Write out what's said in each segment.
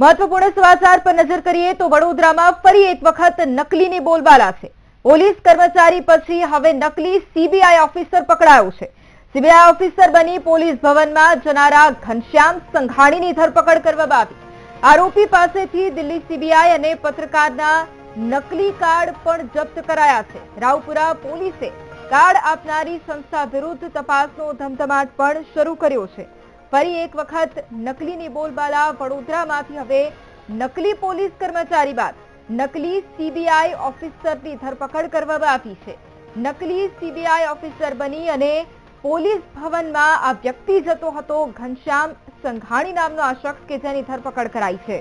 મહત્વપૂર્ણ સમાચાર પર નજર કરીએ તો વડોદરામાં ફરી એક વખત નકલીની બોલબાલા છે. પોલીસ કર્મચારી પછી હવે નકલી સીબીઆઈ ઓફિસર પકડાયો છે. સીબીઆઈ ઓફિસર બની પોલીસ ભવનમાં જનારા ઘનશ્યામ સંઘાણીની ધરપકડ કરવામાં આવી. આરોપી પાસેથી દિલ્હી સીબીઆઈ અને પત્રકારના નકલી કાર્ડ પણ જપ્ત કરાયા છે. રાવપુરા પોલીસે કાર્ડ આપનારી સંસ્થા વિરુદ્ધ તપાસનો ધમધમાટ પણ શરૂ કર્યો છે. ફરી એક વખત નકલીની બોલબાલા વડોદરામાંથી હવે નકલી પોલીસ કર્મચારી બાદ નકલી સીબીઆઈ ઓફિસરની ધરપકડ કરવામાં આવી છે. નકલી સીબીઆઈ ઓફિસર બની અને પોલીસ ભવનમાં આ વ્યક્તિ જતો હતો ઘનશ્યામ સંઘાણી નામનો આ શખ્સ કે જેની ધરપકડ કરાઈ છે.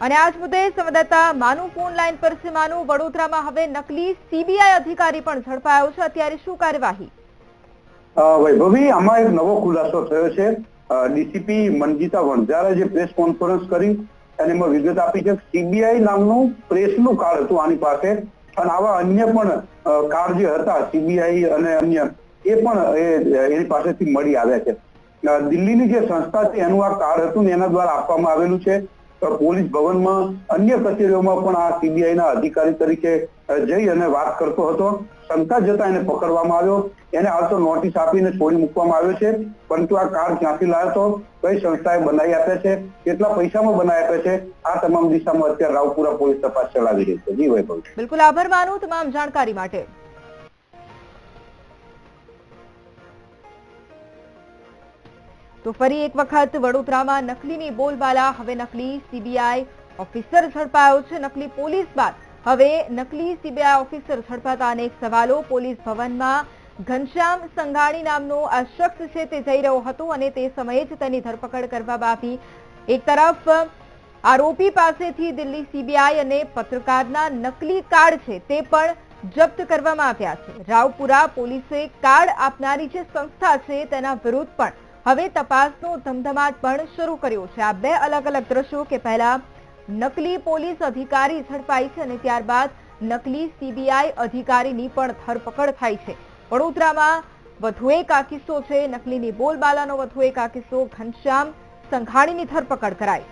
અને આજ મુદ્દે સંવાદદાતા માનુ ફોન લાઈન પર છે. માનુ, વડોદરામાં હવે નકલી સીબીઆઈ અધિકારી પણ ઝડપાયો છે. અત્યારે શું કાર્યવાહી? વૈભવી, આમાં એક નવો ખુલાસો થયો છે. ડીસીપી મનજીતા વણઝારે જે પ્રેસ કોન્ફરન્સ કરી, અને એમાં વિગત આપી છે સીબીઆઈ નામનું પ્રેસનું કાર્ડ હતું આની પાસે. અને આવા અન્ય પણ કાર્ડ જે હતા, સીબીઆઈ અને અન્ય, એ પણ એની પાસેથી મળી આવ્યા છે. દિલ્હીની જે સંસ્થા છે, એનું આ કાર્ડ હતું ને એના દ્વારા આપવામાં આવેલું છે. પોલીસ ભવનમાં અન્ય કચેરીઓમાં પણ આ સીબીઆઈના અધિકારી તરીકે જઈ અને વાત કરતો હતો. શંકા જતા એને પકડવામાં આવ્યો. એને હાલ તો નોટિસ આપીને છોડી મૂકવામાં આવ્યો છે. પરંતુ આ કાર્ડ ક્યાંથી લાવ્યો હતો? કઈ સંસ્થાએ બનાવી આપ્યા છે? કેટલા પૈસામાં બનાવી આપ્યા છે? આ તમામ દિશામાં અત્યારે રાવપુરા પોલીસ તપાસ ચલાવી રહી છે. જી વૈભવ બિલકુલ આભાર માનું તમામ જાણકારી માટે. તો ફરી એક વખત વડોદરામાં નકલીની બોલબાલા. હવે નકલી સીબીઆઈ ઓફિસર ઝડપાયો છે. નકલી પોલીસ બાદ હવે નકલી સીબીઆઈ ઓફિસર ઝડપાતા અનેક સવાલો. પોલીસ ભવનમાં ઘનશ્યામ સંઘાણી નામનો આ શખ્સ છે તે જઈ રહ્યો હતો અને તે સમયે જ તેની ધરપકડ કરવામાં આવી. એક તરફ આરોપી પાસેથી દિલ્હી સીબીઆઈ અને પત્રકારના નકલી કાર્ડ છે તે પણ જપ્ત કરવામાં આવ્યા છે. રાવપુરા પોલીસે કાર્ડ આપનારી જે સંસ્થા છે તેના વિરુદ્ધ પણ હવે તપાસનો ધમધમાટ પણ શરૂ કર્યો છે. આ બે અલગ અલગ દ્રશ્યો કે પહેલા નકલી પોલીસ અધિકારી ઝડપાઈ છે અને ત્યારબાદ નકલી સીબીઆઈ અધિકારીની પણ ધરપકડ થાય છે. વડોદરામાં વધુ એક આ કિસ્સો છે. નકલીની બોલબાલાનો વધુ એક આ કિસ્સો. ઘનશ્યામ સંઘાણીની ધરપકડ કરાઈ.